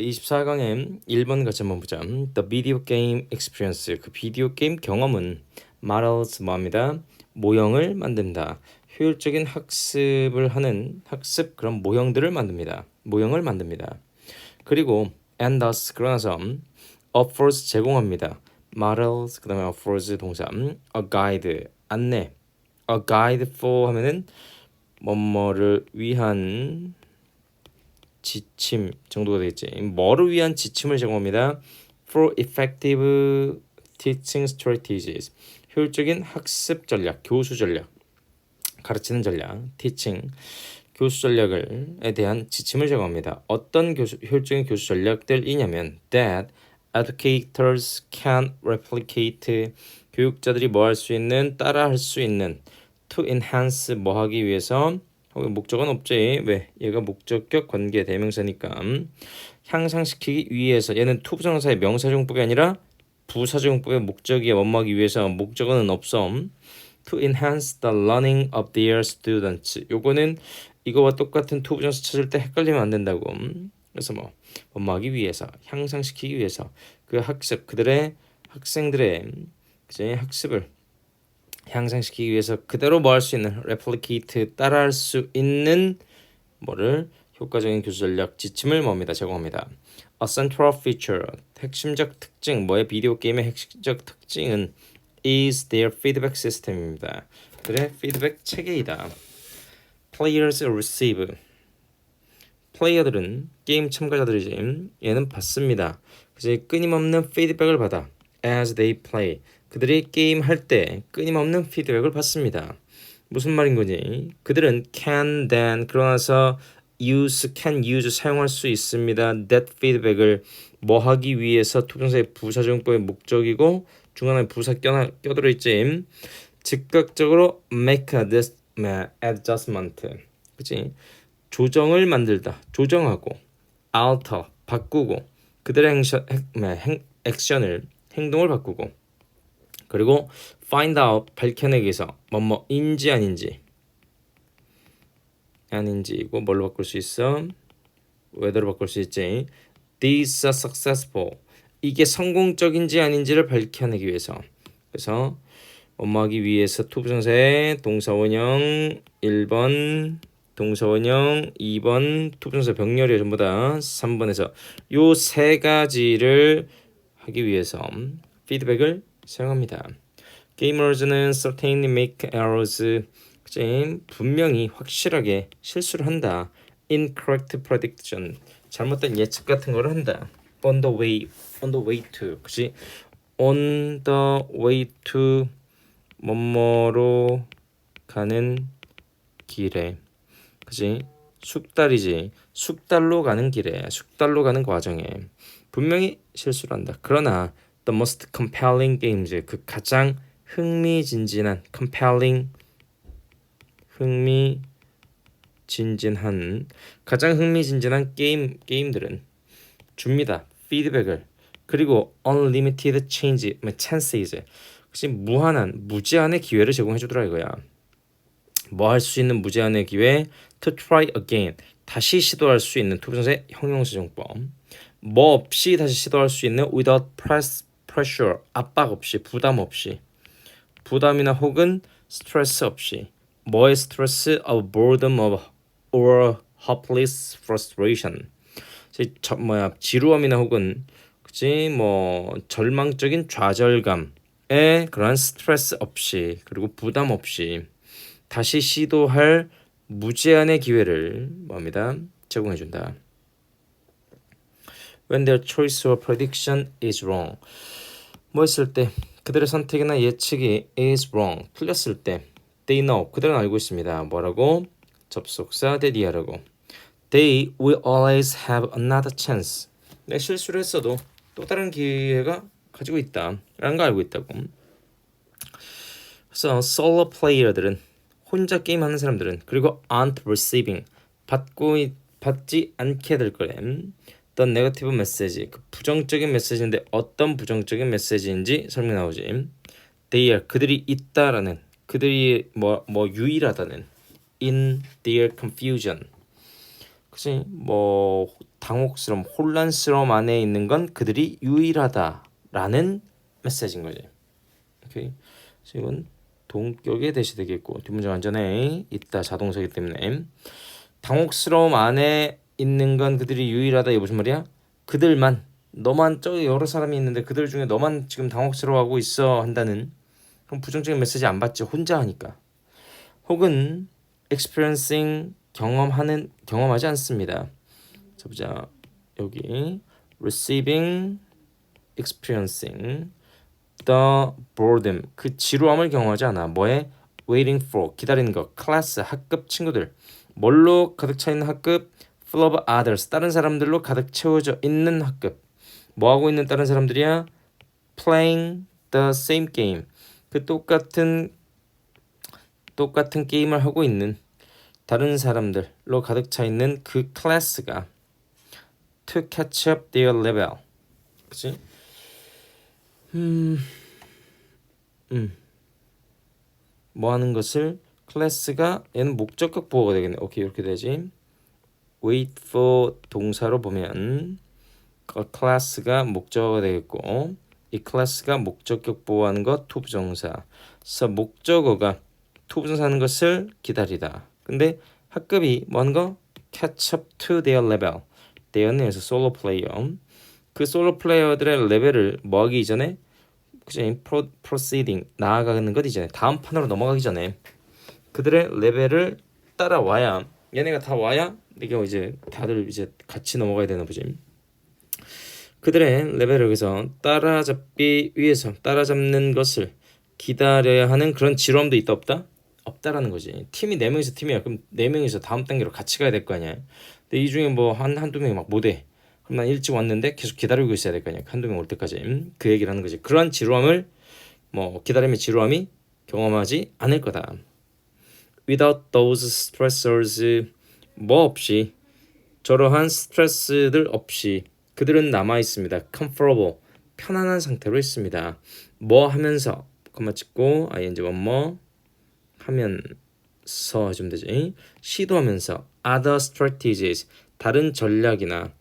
24강의 1번 같이 한번 보자. The video game experience. 그 비디오 게임 경험은 models 뭐합니다. 모형을 만든다. 효율적인 학습을 하는 학습 그런 모형들을 만듭니다. 모형을 만듭니다. 그리고 and thus 그러나서 offers 제공합니다. models 그다음에 offers 동사 a guide 안내 a guide for 하면은 뭐뭐를 위한 지침 정도가 되겠지. 뭐를 위한 지침을 제공합니다. For effective teaching strategies. 효율적인 학습 전략, 교수 전략, 가르치는 전략, teaching, 교수 전략을에 대한 지침을 제공합니다. 어떤 교수, 효율적인 교수 전략들이냐면 that educators can replicate 교육자들이 뭐 할 수 있는 따라 할 수 있는 to enhance 뭐 하기 위해서 목적은 없지. 왜? 얘가 목적격 관계 대명사니까. 음. 향상시키기 위해서. 얘는 투부정사의 명사정법이 아니라 부사정법의 목적이 원하기 위해서. 목적어는 없어. 음. to enhance the learning of their students. 요거는 이거와 똑같은 투부정사 찾을 때 헷갈리면 안 된다고. 음. 그래서 뭐 원하기 위해서 향상시키기 위해서 그 학습 그들의 학생들의 음, 그제 학습을 향상시키기 위해서 그대로 뭐 할 수 있는 replicate 따라할 수 있는 뭐를 효과적인 교수 전략 지침을 뭡니다 제공합니다. A central feature 핵심적 특징 뭐의 비디오 게임의 핵심적 특징은 is their feedback system입니다. 그래 피드백 체계이다. Players receive 플레이어들은 게임 참가자들이지 얘는 받습니다. 그래서 끊임없는 피드백을 받아 as they play 그들이 게임 할 때 끊임없는 피드백을 받습니다. 무슨 말인 거지? 그들은 can then 그러나서 use can use 사용할 수 있습니다. that feedback을 뭐 하기 위해서 투정사의 부사정법의 목적이고 중간에 부사 껴 껴들어 있지. 즉각적으로 make a dis, adjustment. 그치? 조정을 만들다. 조정하고 alter 바꾸고 그들의 행션, 행, 액션을 행동을 바꾸고 그리고 find out 밝혀내기 위해서 뭐뭐인지 아닌지 아닌지고 뭘로 바꿀 수 있어? whether로 바꿀 수 있지. These are successful. 이게 성공적인지 아닌지를 밝혀내기 위해서. 그래서 엄마하기 위해서 투 부정사의 동사원형 1번 동사원형 2번 투부정사 병렬이 전부 다 3번에서 요 세 가지를 하기 위해서 피드백을 사용합니다. 게이머즈는 certainly make errors. 분명히 확실하게 실수를 한다. incorrect prediction. 잘못된 예측 같은 걸 한다. on the way, on the way to. 그치? on the way to 뭐뭐로 가는 길에. 그치? 숙달이지. 숙달로 가는 길에, 숙달로 가는 과정에 분명히 실수를 한다. 그러나 the most compelling games 그 가장 흥미진진한 compelling 흥미진진한 가장 흥미진진한 게임 게임들은 줍니다. 피드백을. 그리고 unlimited change chances. 혹시 무한한 무제한의 기회를 제공해 주더라 이거야. 뭐 할 수 있는 무제한의 기회? To try again. 다시 시도할 수 있는 투부정사의 형용사정법. 뭐 없이 다시 시도할 수 있는 without press pressure 압박 없이 부담 없이 부담이나 혹은 스트레스 없이 뭐의 스트레스 of boredom of or hopeless frustration 저 뭐야 지루함이나 혹은 그치 뭐 절망적인 좌절감에 그러한 스트레스 없이 그리고 부담 없이 다시 시도할 무제한의 기회를 뭐합니다 제공해 준다. When their choice or prediction is wrong. 뭐 했을 때 그들의 선택이나 예측이 is wrong 틀렸을 때 they know 그들은 알고 있습니다. 뭐라고 접속사 대디하라고 they will always have another chance. 내 실수를 했어도 또 다른 기회가 가지고 있다. 라는 거 알고 있다고. 그래서 solo player들은 혼자 게임하는 사람들은 그리고 aren't receiving 받고 받지 않게 될 거래. 어떤 네거티브 메시지 그 부정적인 메시지인데 어떤 부정적인 메시지인지 설명 나오지 they are 그들이 있다라는 그들이 뭐뭐 유일하다는 in their confusion 그치 뭐 당혹스러움, 혼란스러움 안에 있는 건 그들이 유일하다라는 메시지인 거지. 오케이. 이건 동격에 대시 되겠고 뒷문장 완전에 있다 자동사기 때문에 당혹스러움 안에 있는 건 그들이 유일하다. 이게 무슨 말이야? 그들만 너만 저기 여러 사람이 있는데 그들 중에 너만 지금 당혹스러워하고 있어 한다는 그럼 부정적인 메시지 안 받지 혼자 하니까. 혹은 experiencing 경험하는 경험하지 않습니다. 자 보자. 여기. receiving experiencing. the boredom. 그 지루함을 경험하지 않아. 뭐에? waiting for. 기다리는 거 클래스. 학급 친구들. 뭘로 가득 차 있는 학급 full of others 다른 사람들로 가득 채워져 있는 학급 뭐 하고 있는 다른 사람들이야 playing the same game 그 똑같은 똑같은 게임을 하고 있는 다른 사람들로 가득 차 있는 그 클래스가 to catch up their level 그치? 음, 음. 뭐 하는 것을 클래스가 얘는 목적격 보호가 되겠네. 오케이 이렇게 되지. Wait for 동사로 보면 그 클래스가 목적어가 되겠고 이 클래스가 목적격 보호하는 것 투부정사. 그래서 목적어가 투부정사 하는 것을 기다리다. 근데 학급이 거? catch up to their level. their는 여기서 솔로 플레이어. 그 솔로 플레이어들의 레벨을 뭐 하기 이전에 그죠? 프로, proceeding 나아가는 것 이전에 다음 판으로 넘어가기 전에 그들의 레벨을 따라와야 얘네가 다 와야 이게 이제 다들 이제 같이 넘어가야 되나 보지. 그들의 레벨을 여기서 따라잡기 위해서 따라잡는 것을 기다려야 하는 그런 지루함도 있다 없다? 없다라는 거지. 팀이 네 명이서 팀이야. 그럼 네 명이서 다음 단계로 같이 가야 될 거 아니야. 근데 이 중에 뭐 한 한두 명이 막 못해. 그럼 난 일찍 왔는데 계속 기다리고 있어야 될 거 아니야. 한두 명 올 때까지. 음? 그 얘기를 하는 거지. 그러한 지루함을 뭐 기다림의 지루함이 경험하지 않을 거다. Without those stressors 뭐 없이 저러한 스트레스들 없이 그들은 남아 있습니다. comfortable 편안한 상태로 있습니다. 뭐 하면서 콤마 찍고 ing 원뭐 하면서 해주면 되지. 시도하면서 other strategies 다른 전략이나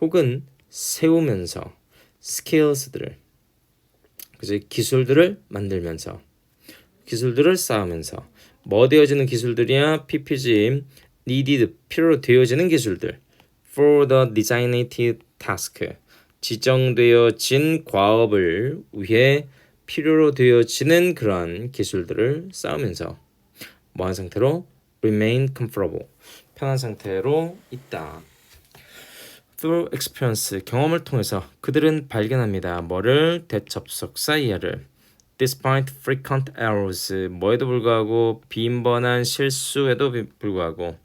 혹은 세우면서 skills들을 그지 기술들을 만들면서 기술들을 쌓으면서 뭐 되어지는 기술들이야 PPG needed 필요로 되어지는 기술들. for the designated task. 지정되어진 과업을 위해 필요로 되어지는 그러한 기술들을 쌓으면서 뭐한 상태로? remain comfortable. 편한 상태로 있다. through experience 경험을 통해서 그들은 발견합니다. 뭐를? 대접속사 이하를. despite frequent errors 뭐에도 불구하고 빈번한 실수에도 비- 불구하고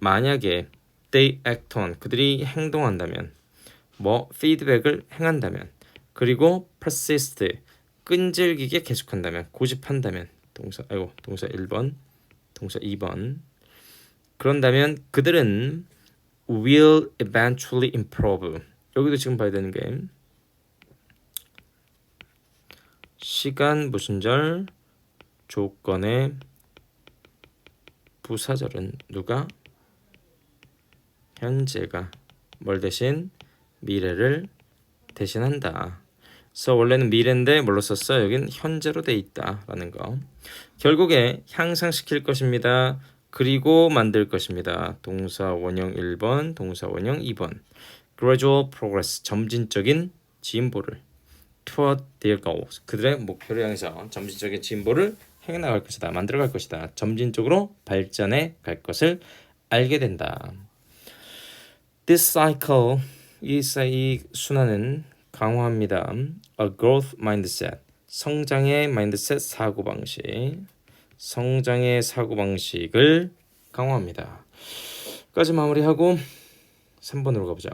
만약에 they act on 그들이 행동한다면 뭐 피드백을 행한다면 그리고 persist 끈질기게 계속한다면 고집한다면 동사 아이고 동사 1번 동사 2번 그런다면 그들은 will eventually improve. 여기도 지금 봐야 되는 게 시간 무슨절 조건의 부사절은 누가 현재가 뭘 대신 미래를 대신한다. 그래서 원래는 미래인데 뭘로 썼어? 여긴 현재로 돼 있다라는 거. 결국에 향상시킬 것입니다. 그리고 만들 것입니다. 동사 원형 1번, 동사 원형 2번. gradual progress, 점진적인 진보를 toward their goals. 그들의 목표를 향해서 점진적인 진보를 해 나갈 것이다. 만들어 갈 것이다. 점진적으로 발전해 갈 것을 알게 된다. This cycle, 이, 사- 이 순환은 강화합니다. A growth mindset, 성장의 마인드셋 사고 방식. 성장의 사고 방식을 강화합니다. 까지 마무리하고 3번으로 가보자.